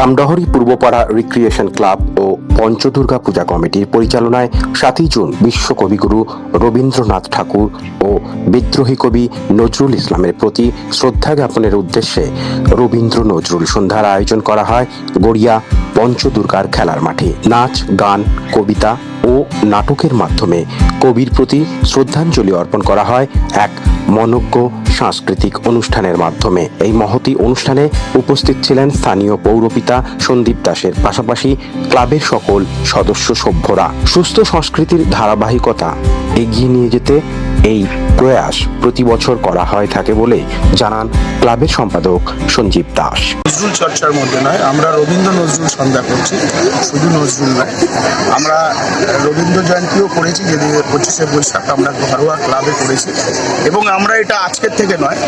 Kamdahari Purbapara recreation club ও পঞ্চদুর্গা পূজা কমিটির পরিচালনায় সাতই জুন বিশ্ব কবিগুরু রবীন্দ্রনাথ ঠাকুর ও বিদ্রোহী কবি নজরুল ইসলামের প্রতি শ্রদ্ধা জ্ঞাপনের উদ্দেশ্যে রবীন্দ্র নজরুল সন্ধ্যার আয়োজন করা হয় গড়িয়া পঞ্চদুর্গার খেলার মাঠে। নাচ, গান, কবিতা নাটকের মাধ্যমে কবির প্রতি শ্রদ্ধাঞ্জলি অর্পণ করা হয় এক মনজ্ঞ সাংস্কৃতিক অনুষ্ঠানের মাধ্যমে। এই মহতি অনুষ্ঠানে উপস্থিত ছিলেন স্থানীয় পৌরপিতা সন্দীপ দাসের পাশাপাশি ক্লাবের সকল সদস্য সভ্যরা। সুস্থ সংস্কৃতির ধারাবাহিকতা এগিয়ে নিয়ে যেতে এই প্রয়াস প্রতি বছর করা হয় থাকে বলে জানান ক্লাবের সম্পাদক সঞ্জীব দাস। নজরুল চর্চার মধ্যে নয় আমরা রবীন্দ্র নজরুল সন্ধ্যা করছি শুধু নজরুল নয়। আমরা রবীন্দ্র জয়ন্তীও করেছি যেদিন পঁচিশে বৈশাখ আমরা ঘরোয়া ক্লাবে করেছি। এবং আমরা এটা আজকের থেকে নয়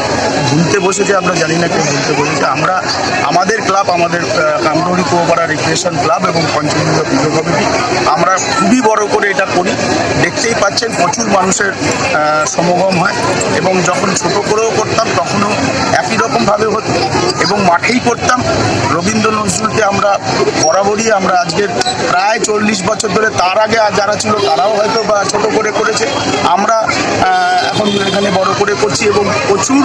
ভুলতে বসেছে আমরা জানি না কেউ ভুলতে বসেছে। আমরা আমাদের ক্লাব আমাদের কামরুড়ি কুয়াপাড়া রিক্রিয়েশন ক্লাব এবং পঞ্চমীন্দ্র পুজো কমিটি আমরা খুবই বড় করে এটা করি। দেখতেই পাচ্ছেন প্রচুর মানুষের আহ, সমাগম হয় এবং যখন ছোট করেও করতাম তখনও একই রকমভাবে হতো এবং মাঠেই করতাম। রবীন্দ্র নজরুলকে আমরা বরাবরই আমরা আজকের প্রায় চল্লিশ বছর ধরে তার আগে যারা ছিল তারাও হয়তো বা ছোট করে করেছে। আমরা এখন এখানে বড় করে করছি এবং প্রচুর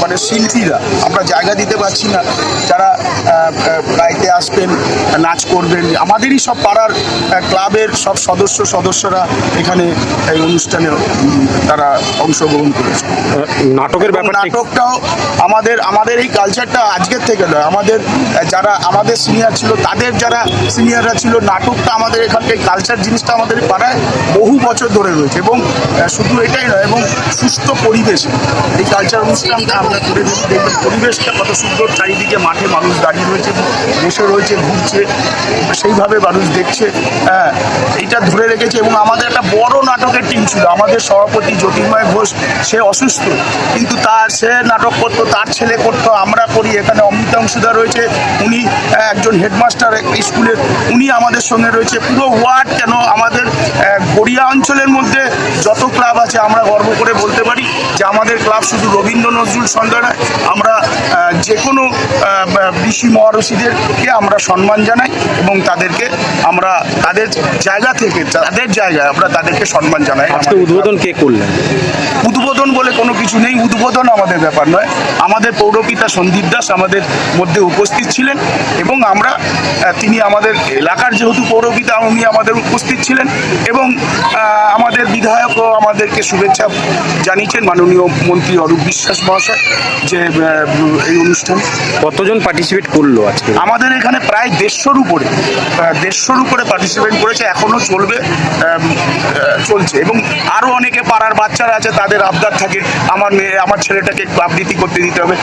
মানে শিল্পীরা আমরা জায়গা দিতে পারছি না। যারা গাইতে আসবেন নাচ করবেন আমাদেরই সব পাড়ার ক্লাবের সব সদস্য সদস্যরা এখানে এই অনুষ্ঠানে তারা অংশগ্রহণ করেছে। নাটকের একটু- নাটকটাও আমাদের আমাদের এই কালচারটা আজকের থেকে নয়। আমাদের যারা আমাদের সিনিয়র ছিল তাদের যারা সিনিয়ররা ছিল নাটকটা আমাদের এখানকার কালচার জিনিসটা আমাদের পাড়ায় বহু বছর ধরে রয়েছে। এবং শুধু এটাই নয় এবং সুস্থ পরিবেশ এই কালচার অনুষ্ঠানটা আমরা করে দেখি দেখবেন পরিবেশটা কত সুন্দর, চারিদিকে মাঠে মানুষ দাঁড়িয়ে রয়েছে, বসে রয়েছে, ঘুরছে, সেইভাবে মানুষ দেখছে। হ্যাঁ এইটা ধরে রেখেছে এবং আমাদের একটা বড় নাটকের টিম ছিল, আমাদের সভাপতি জ্যোতির্ময় ঘোষ, সে অসুস্থ, কিন্তু তার সে নাটক করতো, তার ছেলে করতো, আমরা করি, এখানে অমৃতা অংশুদা রয়েছে, উনি একজন হেডমাস্টার স্কুলের উনি আমাদের সঙ্গে রয়েছে, পুরো ওয়ার্ড কেন আমাদের গড়িয়া অঞ্চলের মধ্যে যত ক্লাব আছে, আমরা গর্ব করে বলতে পারি আমাদের ক্লাব শুধু রবীন্দ্র নজরুল সন্ধ্যা নয় আমরা যে কোনো ঋষি মহর্ষিদেরকে আমরা সম্মান জানাই এবং তাদেরকে আমরা তাদের জায়গা থেকে তাদের জায়গায় আমরা তাদেরকে সম্মান জানাই। আজকে উদ্বোধন কে করলেন? উদ্বোধন বলে কোনো কিছু নেই উদ্বোধন আমাদের ব্যাপার নয়। আমাদের পৌরপিতা সন্দীপ দাস আমাদের মধ্যে উপস্থিত ছিলেন এবং আমরা তিনি আমাদের এলাকার যেহেতু পৌরপিতা উনি আমাদের উপস্থিত ছিলেন এবং আহ, আমাদের বিধায়কও আমাদেরকে শুভেচ্ছা জানিয়েছেন মাননীয় মন্ত্রী অরূপ বিশ্বাস মহাশয় যে এই অনুষ্ঠান। কতজন পার্টিসিপেট করল আজকে? আমাদের এখানে প্রায় দেড়শোর উপরে দেড়শোর উপরে পার্টিসিপেট করেছে এখনও চলবে চলছে। এবং আরও অনেকে পাড়ার বাচ্চারা আছে, তাদের আবদার থাকে, আমার মেয়ে, আমার ছেলেটাকে একটু আবৃত্তি করতে দিতে হবে,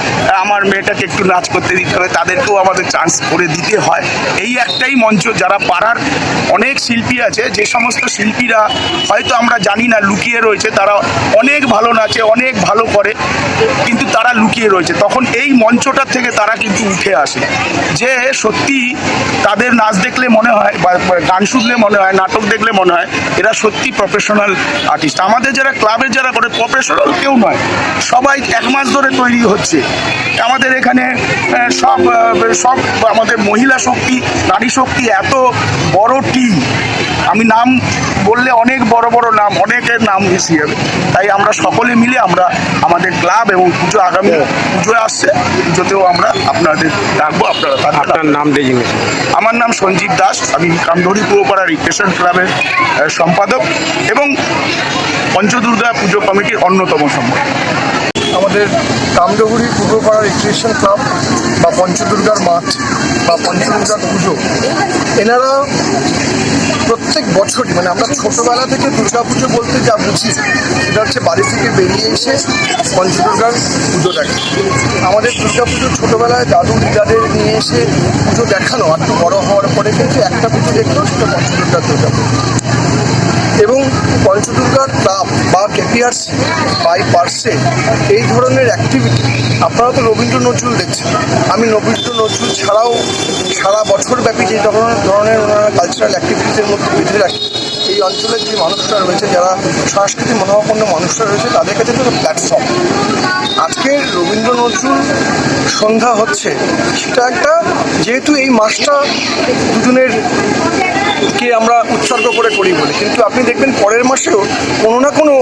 আমার মেয়েটাকে একটু নাচ করতে দিতে হবে, তাদেরকেও আমাদের চান্স করে দিতে হয়। এই একটাই মঞ্চ, যারা পাড়ার অনেক শিল্পী আছে, যে সমস্ত শিল্পীরা হয়তো আমরা জানি না, লুকিয়ে রয়েছে, তারা অনেক ভালো নাচে, অনেক ভালো করে, কিন্তু তারা লুকিয়ে রয়েছে। তখন এই মঞ্চটার থেকে তারা কিন্তু উঠে আসে। যে সত্যি তাদের নাচ দেখলে মনে হয় গান শুনলে মনে হয়, নাটক দেখলে মনে হয়, এরা সত্যি প্রফেশনাল আর্টিস্ট আমাদের যারা ক্লাবের যারা করে প্রফেশনাল কেউ নয়। সবাই এক মাস ধরে তৈরি হচ্ছে। আমাদের এখানে সব সব আমাদের মহিলা শক্তি, নারী শক্তি এত বড় টিম আমি নাম বললে অনেক বড় বড় নাম অনেকের নাম মিশিয়ে যাবে। তাই আমরা সকলে মিলে আমরা আমাদের ক্লাব এবং পুজো আগামী পুজো আসছে। পুজোতেও আমরা আপনাদের ডাকবো আপনারা নাম ডেজিগনেশন আমার নাম সঞ্জীব দাস আমি কামধরি কুয়োপাড়া রিক্রেশন ক্লাবের সম্পাদক এবং পঞ্চদুর্গা পুজো কমিটির অন্যতম সম্পাদক। আমাদের কামডহুরি পূর্বপাড়া রিক্রিয়েশন ক্লাব বা পঞ্চদুর্গার মাঠ বা পঞ্চদুর্গার পুজো এনারা প্রত্যেক বছরই মানে আমরা ছোটোবেলা থেকে দুর্গা পুজো বলতে যা বুঝি, সেটা হচ্ছে বাড়ি থেকে বেরিয়ে এসে পঞ্চদুর্গার পুজো দেখে। আমাদের দুর্গা পুজো ছোটোবেলায় দাদু দিদাদের নিয়ে এসে পুজো দেখানো, আর একটু বড় হওয়ার পরে কিন্তু একটা পুজো দেখলেও সেটা পঞ্চদুর্গার দুর্গা এবং পঞ্চদুর্গার ক্লাব বা কেপিআরসি বাই পার্সে এই ধরনের অ্যাক্টিভিটি আপনারা তো রবীন্দ্র নজরুল দেখছেন। আমি রবীন্দ্র নজরুল ছাড়াও ব্যাপী যে ধরনের ওনারা কালচারাল অ্যাক্টিভিটিসের মধ্যে বেঁধে রাখে এই অঞ্চলের যে মানুষরা রয়েছে, যারা সাংস্কৃতিক মনোভাবপন্ন মানুষরা রয়েছে, তাদের কাছে তো প্ল্যাটফর্ম আজকের রবীন্দ্র নজরুল সন্ধ্যা হচ্ছে, সেটা একটা যেহেতু এই মাসটা দুজনের কে আমরা উৎসর্গ করে করি বলে। কিন্তু আপনি দেখবেন পরের মাসেও কোনো না কোনো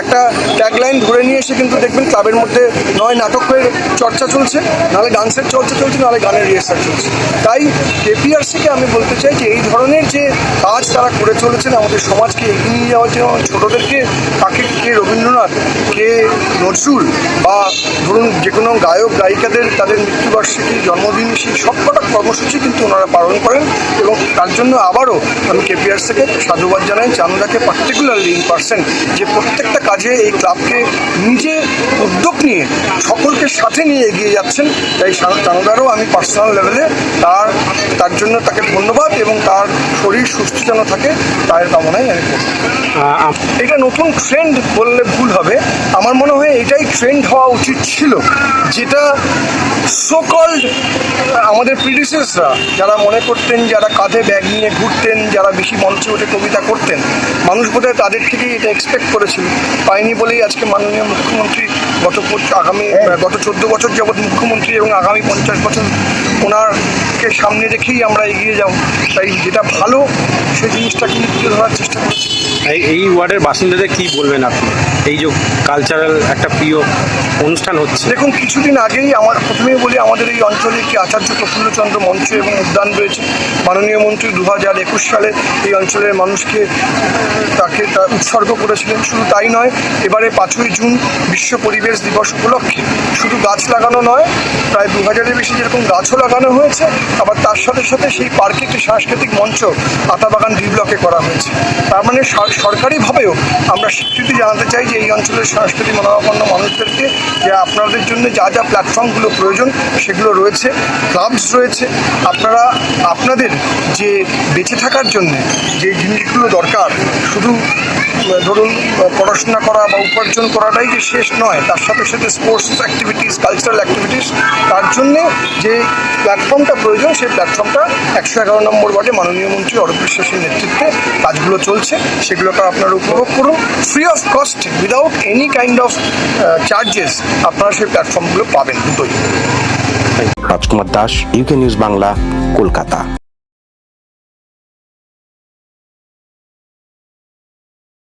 একটা ট্যাগলাইন ধরে নিয়ে এসে কিন্তু দেখবেন ক্লাবের মধ্যে নয় নাটকের চর্চা চলছে, নাহলে ডান্সের চর্চা চলছে, নাহলে গানের রিহার্সাল চলছে। তাই কেপিআরসিকে আমি বলতে চাই যে এই ধরনের যে কাজ তারা করে চলেছেন, আমাদের সমাজকে এগিয়ে নিয়ে যাওয়ার জন্য ছোটোদেরকে কাকে কে রবীন্দ্রনাথ, কে নজরুল বা ধরুন যে কোনো গায়ক, গায়িকাদের তাদের মৃত্যুবার্ষিকী, জন্মদিন, সেই সবকটা কর্মসূচি কিন্তু ওনারা পালন করেন এবং তার জন্য আবারও আমি কেপিআর থেকে সাধুবাদ জানাই। চানুদাকে পার্টিকুলারলি ইন পার্সেন্ট যে প্রত্যেকটা কাজে এই ক্লাবকে নিজে উদ্যোগ নিয়ে সকলকে সাথে নিয়ে এগিয়ে যাচ্ছেন তাই চানুদারও আমি পার্সোনাল লেভেলে তার তার জন্য তাকে ধন্যবাদ এবং তার শরীর সুস্থ যেন থাকে তার কামনাই আমি এটা নতুন ট্রেন্ড বললে ভুল হবে। আমার মনে হয় এটাই ট্রেন্ড হওয়া উচিত ছিল যেটা সোকল্ড আমাদের প্রিডিসেসরা যারা মনে করতেন, যারা কাঁধে ব্যাগ নিয়ে ঘুরতেন, যারা বেশি মঞ্চে উঠে কবিতা করতেন, মানুষ বোধহয় তাদের থেকেই এটা এক্সপেক্ট করেছিল। পায়নি বলেই আজকে মাননীয় মুখ্যমন্ত্রী গত আগামী গত চোদ্দ বছর যাবৎ মুখ্যমন্ত্রী এবং আগামী পঞ্চাশ বছর ওনারকে সামনে রেখেই আমরা এগিয়ে যাব। তাই যেটা ভালো সেই জিনিসটা কিন্তু তুলে ধরার চেষ্টা করছি। এই- এই ওয়ার্ডের বাসিন্দাদের কি বলবেন আপনি? এই যে কালচারাল একটা প্রিয় অনুষ্ঠান হচ্ছে। দেখুন কিছুদিন আগেই আমার প্রথমেই বলি আমাদের এই অঞ্চলে একটি আচার্য প্রফুল্লচন্দ্র মঞ্চ এবং উদ্যান রয়েছে। মাননীয় মন্ত্রী দু হাজার একুশ সালে এই অঞ্চলের মানুষকে তাকে তা উৎসর্গ করেছিলেন। শুধু তাই নয় এবারে পাঁচই জুন বিশ্ব পরিবেশ দিবস উপলক্ষে শুধু গাছ লাগানো নয়, প্রায় দু হাজারের বেশি যেরকম গাছও লাগানো হয়েছে, আবার তার সাথে সাথে সেই পার্কে একটি সাংস্কৃতিক মঞ্চ আতাবাগান ডি ব্লকে করা হয়েছে। তার মানে সরকারিভাবেও আমরা স্বীকৃতি জানাতে চাই যে এই অঞ্চলের সাংস্কৃতিক মনোভাবাপন্ন মানুষদেরকে, যে আপনাদের জন্য যা যা প্ল্যাটফর্মগুলো প্রয়োজন সেগুলো রয়েছে, ক্লাবস রয়েছে। আপনারা, আপনাদের যে বেঁচে থাকার জন্য যে জিনিসগুলো দরকার, শুধু, ধরুন, পড়াশোনা করা বা উপার্জন করাটাই যে শেষ নয় তার সাথে সাথে স্পোর্টস অ্যাক্টিভিটিস কালচারাল অ্যাক্টিভিটিস তার জন্যে যে প্ল্যাটফর্মটা প্রয়োজন, সেই প্ল্যাটফর্মটা একশো এগারো নম্বর ওয়ার্ডে মাননীয় মন্ত্রী অরূপ বিশ্বাসের নেতৃত্বে কাজগুলো চলছে। সেগুলোকে আপনারা উপভোগ করুন। Free of cost without any kind of charges আপনারা সেই প্ল্যাটফর্মগুলো পাবেন দুটোই। Rajkumar Das UK news Bangla Kolkata.